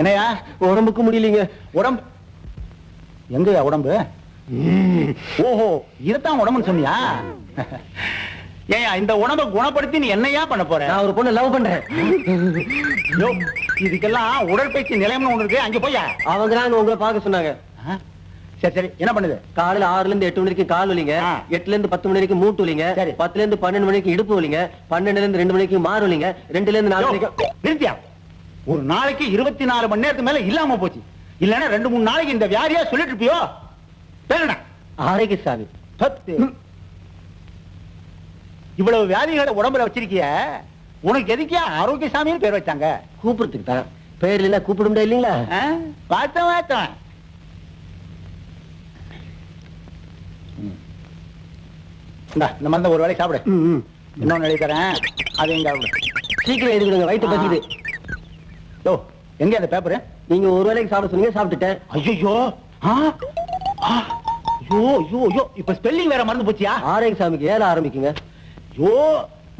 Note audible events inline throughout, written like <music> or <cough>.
என்னையா? உடம்புக்கு முடியலீங்க. உடம்பு. எங்கயா உடம்பு? ஓஹோ இதுதான் உடம்புன்னு சொன்னியா? ஏயா இந்த உடம்பை குணப்படுத்தி நீ என்னையா பண்ண போற? நான் ஒரு பொண்ணை லவ் பண்றேன். இதுக்கெல்லாம் உடற்பயிற்சி நிலையம்னு ஒண்ணு இருக்கு. அங்க போயா அவங்க தான் உங்களை பார்க்க சொன்னாங்க? சரி சரி. என்ன பண்ணுது? காலையில ஆறுல இருந்து எட்டு மணி வரைக்கும் கால் வலிங்க. எட்டுல இருந்து பத்து மணி வரைக்கும் மூட்டு வலிங்க. பத்துல இருந்து பன்னெண்டு மணிக்கு இடுப்பு வலிங்க. பன்னெண்டுல இருந்து ரெண்டு மணிக்கு மாறு வலிங்க ரெண்டுல இருந்து நாலு மணிக்கு நிறுத்தியா? ஒரு நாளைக்கு இருபத்தி நாலு மணி நேரத்துக்கு மேல இல்லாம போச்சு. இல்லன்னா ரெண்டு மூணு நாளைக்கு இந்த வியாதியா சொல்லிட்டு இருப்பியோ? பேருடா. ஆரோக்கிய சாமி இவ்வளவு வியாதிகளை உடம்புல வச்சிருக்கிய உனக்கு எதுக்கியா ஆரோக்கியசாமின்னு பேர் வச்சாங்க? கூப்பிடுறதுக்கு தான். பேர் இல்லைன்னா கூப்பிட முடியாது இல்லீங்களா வாத்தம் ம். இந்தா, மருந்த ஒரு வேளை சாப்பிடு. இன்னொன்னு எழுதி தரேன். அதையும் சாப்பிடு சீக்கிரம் எழுதி கொடுங்க வயிற்று. பசிக்குது. யோ எங்க அந்த பேப்பரு நீங்க ஒரு வேளைக்கு சாப்பிட சொன்னீங்க சாப்பிட்டுட்டேன். ஐயோ ஐயோ ஐயோ ஐயோ இப்ப ஸ்பெல்லிங் வேற மறந்து போச்சியா? ஆரோக்கிய சாமிக்கு ஏற ஆரம்பிக்குங்க. ஐயோ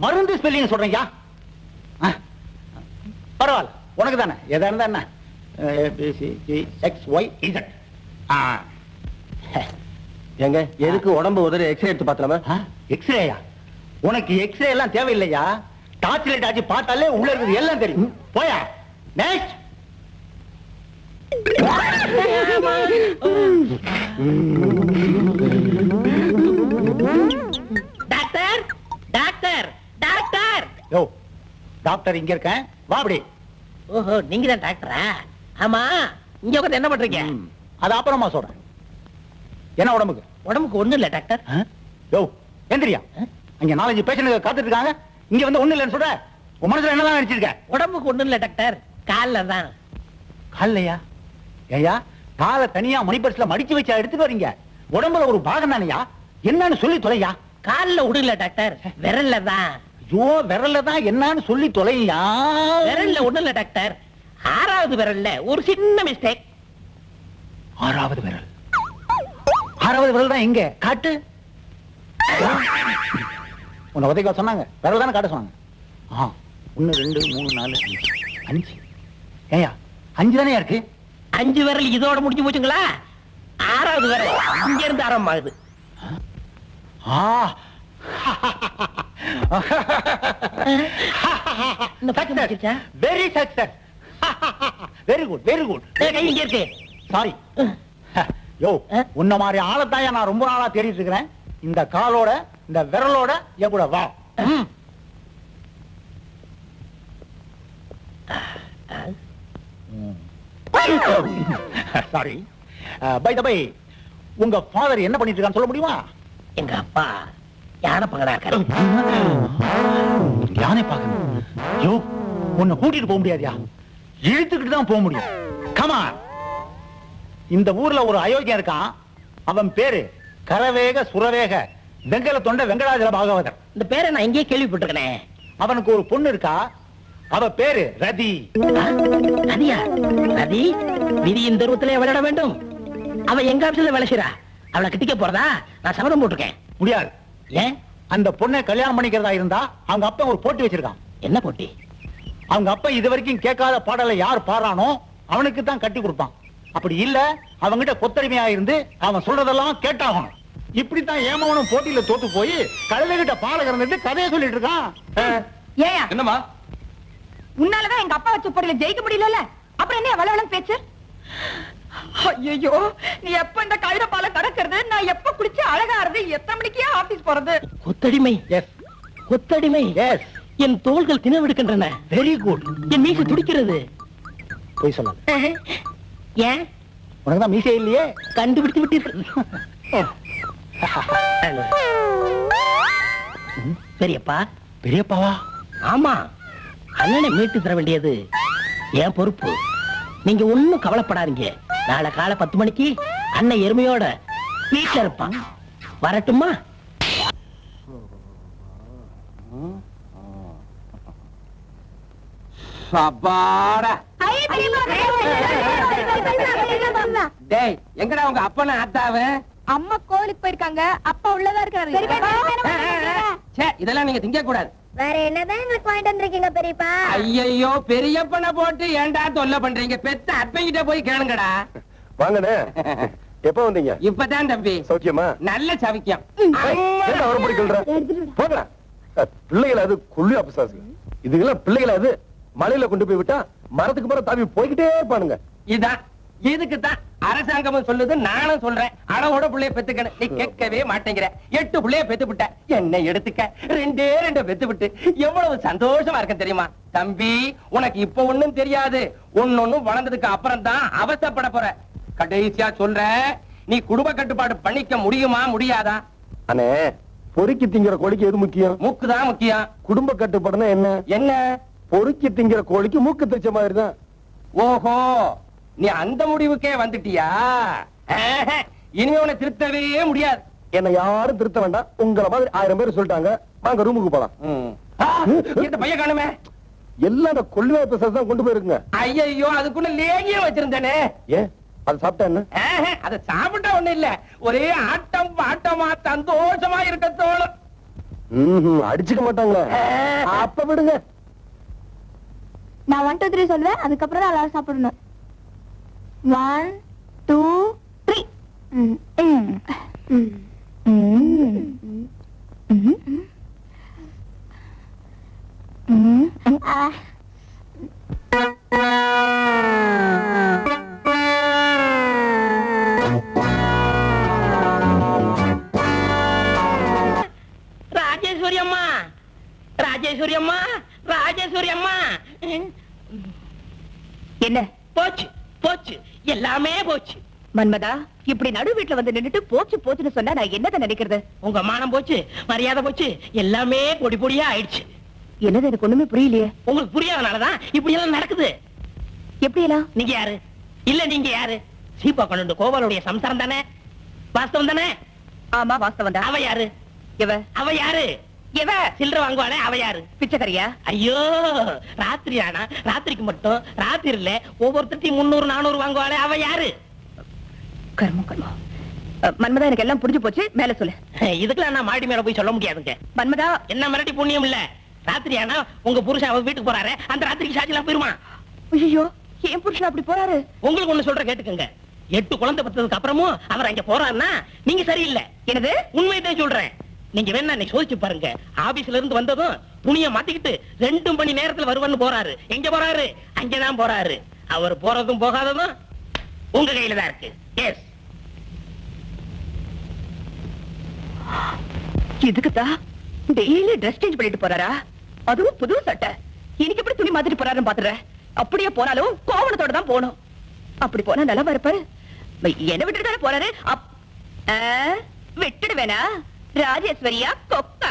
மருந்து ஸ்பெல்லிங் சொல்றீங்க பரவாயில்ல உனக்கு தானே. எதா இருந்தா என்ன? X Y Z. ஏங்க எதுக்கு உடம்பு உதறி எக்ஸ்ரே எடுத்து பார்த்தலாமா எக்ஸ்ரேயா உனக்கு எக்ஸ்ரே எல்லாம் தேவையில்லையா? டார்ச் லைட் ஆச்சு பார்த்தாலே உள்ள இருக்குது எல்லாம் தெரியும். போயா? Next doctor doctor doctor! யோ டாக்டர் இங்க இருக்கேன். வா அப்படி. ஓஹோ நீங்க தான் டாக்டரா? ஆமா இங்க உட்கார்ந்து என்ன பண்றீங்க? அது அப்புறமா சொல்றேன். என்ன உடம்புக்கு? உடம்புக்கு ஒண்ணும் இல்ல டாக்டர்? யோ எந்திரியா? அங்க நாலஞ்சு பேஷண்ட் காத்துட்டு இருக்காங்க. இங்க வந்து ஒண்ணு இல்லைன்னு சொல்ற. உன் மனசுல என்னதான் நினைச்சிருக்க? உடம்புக்கு ஒண்ணும் இல்ல டாக்டர். கால்ல தான் காலையா ஏயா காலை தனியா மணிப்பரிசுல மடிச்சு வச்சா எடுத்துட்டு வரீங்க. உடம்புல ஒரு பாகம் தானையா? என்னன்னு சொல்லி தொலையா? கால்ல விடல டாக்டர். விரல்ல தான் ஐயோ விரல்ல தான் என்னன்னு சொல்லி தொலையா? விரல்ல ஒண்ணும் இல்ல டாக்டர். ஆறாவது விரல்ல ஒரு சின்ன மிஸ்டேக் ஆறாவது விரல். ஆறாவது விரல் தான் எங்க? காட்டு? உன்னை உதைக்க சொன்னாங்க. விரல் தானே காட்ட சொன்னாங்க. ஆ ஒன்னு ரெண்டு மூணு நாலு அஞ்சு. ஏயா அஞ்சு தானே இருக்கு? அஞ்சு விரல் இதோட முடிஞ்சு போச்சுங்களா? ஆறாவது விரல் இங்க இருந்து ஆரம்பமாகுது. ஆ. இந்த பாட்டு முடிச்சிருச்சா very success very good very good இங்க இருக்கு. சாரி யோ உன்ன மாதிரி ஆளத்தாயா நான் ரொம்ப நாளா தேடிட்டு இருக்கிறேன். இந்த காலோட இந்த விரலோட என் கூட வா. சாரி பை த பை உங்க ஃபாதர் என்ன பண்ணிட்டு இருக்கான்னு சொல்ல முடியுமா? எங்க அப்பா யானை பங்கடா இருக்காரு. யானை பார்க்கணும் யோ உன்னை கூட்டிட்டு போக முடியாதியா? இழுத்துக்கிட்டு தான் போக முடியும். கமா இந்த ஊர்ல ஒரு அயோக்கியம் இருக்கான். அவன் பேரு கரவேக சுரவேக வெங்கல தொண்ட வெங்கடாஜல பாகவதர். இந்த பேரை நான் எங்கேயே கேள்விப்பட்டிருக்கேன். அவனுக்கு ஒரு பொண்ணு இருக்கா? அவ பேரு ரதி. ரதியா? ரதி விதியின் தருவத்திலே விளையாட வேண்டும். அவ எங்க ஆபீஸ்ல வேலை செய்றா? அவளை கிட்டிக்க போறதா? நான் சபதம் போட்டிருக்கேன். முடியாது. ஏன் அந்த பொண்ணை கல்யாணம் பண்ணிக்கிறதா இருந்தா அவங்க அப்பா ஒரு போட்டி வச்சிருக்கான். என்ன போட்டி? அவங்க அப்பா இது வரைக்கும் கேட்காத பாடலை யார் பாடுறானோ அவனுக்கு தான் கட்டி கொடுப்பான். அப்படி இல்ல அவங்கிட்ட கொத்தடிமையா இருந்து அவன் சொல்றதெல்லாம் கேட்டாகணும். இப்படித்தான் ஏமவனும் போட்டியில தோத்து போய் கழுதைகிட்ட பாலை கறந்துட்டு கதையை சொல்லிட்டு இருக்கான். ஏயா என்னம்மா? உன்னாலதான் எங்க அப்பா வச்ச போட்டியில ஜெயிக்க முடியல அப்புறம் என்ன வளவளம் பேச்சு? ஐயோ நீ எப்ப இந்த கழுத பால கடக்கிறது? நான் எப்ப குளிச்சு அழகாறது எத்தனை மணிக்கே ஆபீஸ் போறது? கொத்தடிமை எஸ் கொத்தடிமை எஸ் என் தோள்கள் தினவெடுக்கின்றன வெரி குட் என் மீசை துடிக்கிறது. போய் சொல்லாது. <laughs> ஏன்? உனக்கு தான் மீசே இல்லையே? கண்டுபிடித்து விட்டீர்கள். <laughs> <laughs> பெரியப்பா. பெரியப்பாவா? ஆமா. அண்ணனை மீட்டு தர வேண்டியது என் பொறுப்பு. நீங்க ஒண்ணும் கவலைப்படாதீங்க. நாளை காலை பத்து மணிக்கு அண்ணன் எருமையோட வீட்டுல இருப்பான். வரட்டுமா? டேய் எங்கடா உங்க அப்பன அத்தாவ? அம்மா கோயிலுக்கு போயிருக்காங்க. அப்பா உள்ளதா இருக்காரு ச்சே இதெல்லாம் நீங்க திங்க கூடாது வேற என்னதான் எங்களுக்கு வாங்கிட்டு வந்திருக்கீங்க பெரியப்பா? ஐயையோ பெரியப்பனை போட்டு ஏன்டா தொல்லை பண்றீங்க? பெத்த அத்தைகிட்ட போய் கேளுங்கடா. வாங்கண்ணே. எப்ப வந்தீங்க? இப்பதான் தம்பி. சௌக்கியமா? நல்ல சவிக்கம் ஏன் அவரை போய் கிள்ற போங்க பிள்ளைகள் அது குள்ளி அபிசாசு இதுக்கெல்லாம் பிள்ளைகள் அது மலையில கொண்டு போய் விட்டா மரத்துக்கு மரம் தாவி போய்கிட்டே இருப்பானுங்க. இதான். இதுக்கு தான் அரசாங்கமும் சொல்லுது நானும் சொல்றேன். அளவோட புள்ளைய பெத்துக்கணும் நீ கேட்கவே மாட்டேங்கிற. எட்டு புள்ளைய பெத்து விட்ட என்ன எடுத்துக்க. ரெண்டே ரெண்டு பெத்து விட்டு எவ்வளவு சந்தோஷமா இருக்க தெரியுமா? தம்பி உனக்கு இப்ப ஒண்ணும் தெரியாது. ஒன்னொன்னும் வளர்ந்ததுக்கு அப்புறம் தான் அவசப்பட போற. கடைசியா சொல்றேன் நீ குடும்ப கட்டுப்பாடு பண்ணிக்க முடியுமா முடியாதா? அண்ணே பொறுக்கி திங்கிற கோழிக்கு எது முக்கியம்? மூக்கு தான் முக்கியம். குடும்ப கட்டுப்பாடுனா என்ன? என்ன? பொறுக்கி திங்கிற கோழிக்கு மூக்கு தைச்ச மாதிரி தான் ஓஹோ. நீ அந்த முடிவுக்கே வந்துட்டியா? ஆஹா, இனிமே உன்னை திருத்தவே முடியாது. என்ன யாரும் திருத்த வேண்டாம். உங்களை மாதிரி ஆயிரம் பேர் சொல்லிட்டாங்க. வாங்க ரூமுக்கு போலாம். இந்த பையன் காணுமே. எல்லாம் அந்த தான் கொண்டு போயிருங்க ஐயோ அதுக்குள்ள லேகியம் வச்சிருந்தேனே. ஏன் அது சாப்பிட்டா என்ன? ஆஹா, அத சாப்பிட்டா ஒண்ணு இல்ல. ஒரே ஆட்டம் பாட்டமா சந்தோஷமா இருக்க தோணும். அடிச்சுக்க மாட்டாங்களே. அப்ப விடுங்க. நான் ஒன் டூ த்ரீ சொல்லுவேன் அதுக்கப்புறம் எல்லாரும் சாப்பிடணும். ஒன் டூ த்ரீ ராஜேஸ்வரி அம்மா. ராஜேஸ்வரி அம்மா. ராஜேஸ்வரி அம்மா. என்ன? போச்சு போச்சு. எல்லாமே போச்சு. மன்மதா இப்படி நடு வீட்டுல வந்து நின்னுட்டு போச்சு போச்சுன்னு சொன்னா நான் என்னத நினைக்கிறது? உங்க மானம் போச்சு மரியாதை போச்சு எல்லாமே பொடி பொடியா ஆயிடுச்சு. என்னது எனக்கு ஒண்ணுமே புரியலையே. உங்களுக்கு புரியாதனாலதான் இப்படி எல்லாம் நடக்குது. எப்படி எல்லாம் நீங்க யாரு? இல்ல நீங்க யாரு? சீப்பா கொண்டு கோபாலுடைய சம்சாரம் தானே? வாஸ்தவம் தானே? ஆமா வாஸ்தவம் தான். அவ யாரு? இவ அவ யாரு? இவ சில்லற வாங்குவானே அவ யாரு? பிச்சைக்கறியா ஐயோ ராத்திரி ஆனா ராத்திரிக்கு மட்டும் ராத்திரில ஒவ்வொருத்தையும் முன்னூறு நானூறு வாங்குவாளே அவ யாரு? கர்மம் கர்மம் மன்மதா எனக்கு எல்லாம் புரிஞ்சு போச்சு. மேல சொல்லு. இதுக்கெல்லாம் நான் மாடி மேல போய் சொல்ல முடியாதுங்க. மன்மதா. என்ன மிரட்டி புண்ணியம் இல்ல. ராத்திரி ஆனா உங்க புருஷன் அவ வீட்டுக்கு போறாரு. அந்த ராத்திரிக்கு சாட்சிலாம் போயிருமா? ஐயோ ஏன் புருஷன் அப்படி போறாரு? உங்களுக்கு ஒண்ணு சொல்ற கேட்டுக்கங்க. எட்டு குழந்தை பெற்றதுக்கு அப்புறமும் அவர் அங்க போறாருன்னா நீங்க சரியில்லை. என்னது? உண்மையதான் சொல்றேன். நீங்க வேணா சோதிச்சு பாருங்க. ஆபீஸ்ல இருந்து வந்ததும் துணியை மாத்திக்கிட்டு ரெண்டு மணி நேரத்துல வருவன்னு போறாரு. எங்க போறாரு? அங்கதான் போறாரு. அவர் போறதும் போகாததும் உங்க கையில தான் இருக்கு. எஸ் இதுக்குதா டெய்லி ட்ரெஸ் சேஞ்ச் பண்ணிட்டு போறாரா? அதுவும் புது சட்டை. இன்னைக்கு எப்படி துணி மாத்திட்டு போறாருன்னு பாத்துறேன் அப்படியே போனாலும் கோவணத்தோட தான் போகணும். அப்படி போனா நல்லா இருப்பாரு. என்ன விட்டுட்டு தானே போறாரு? ஆ, விட்டுடுவேனா? राजेश्वरिया कोक्का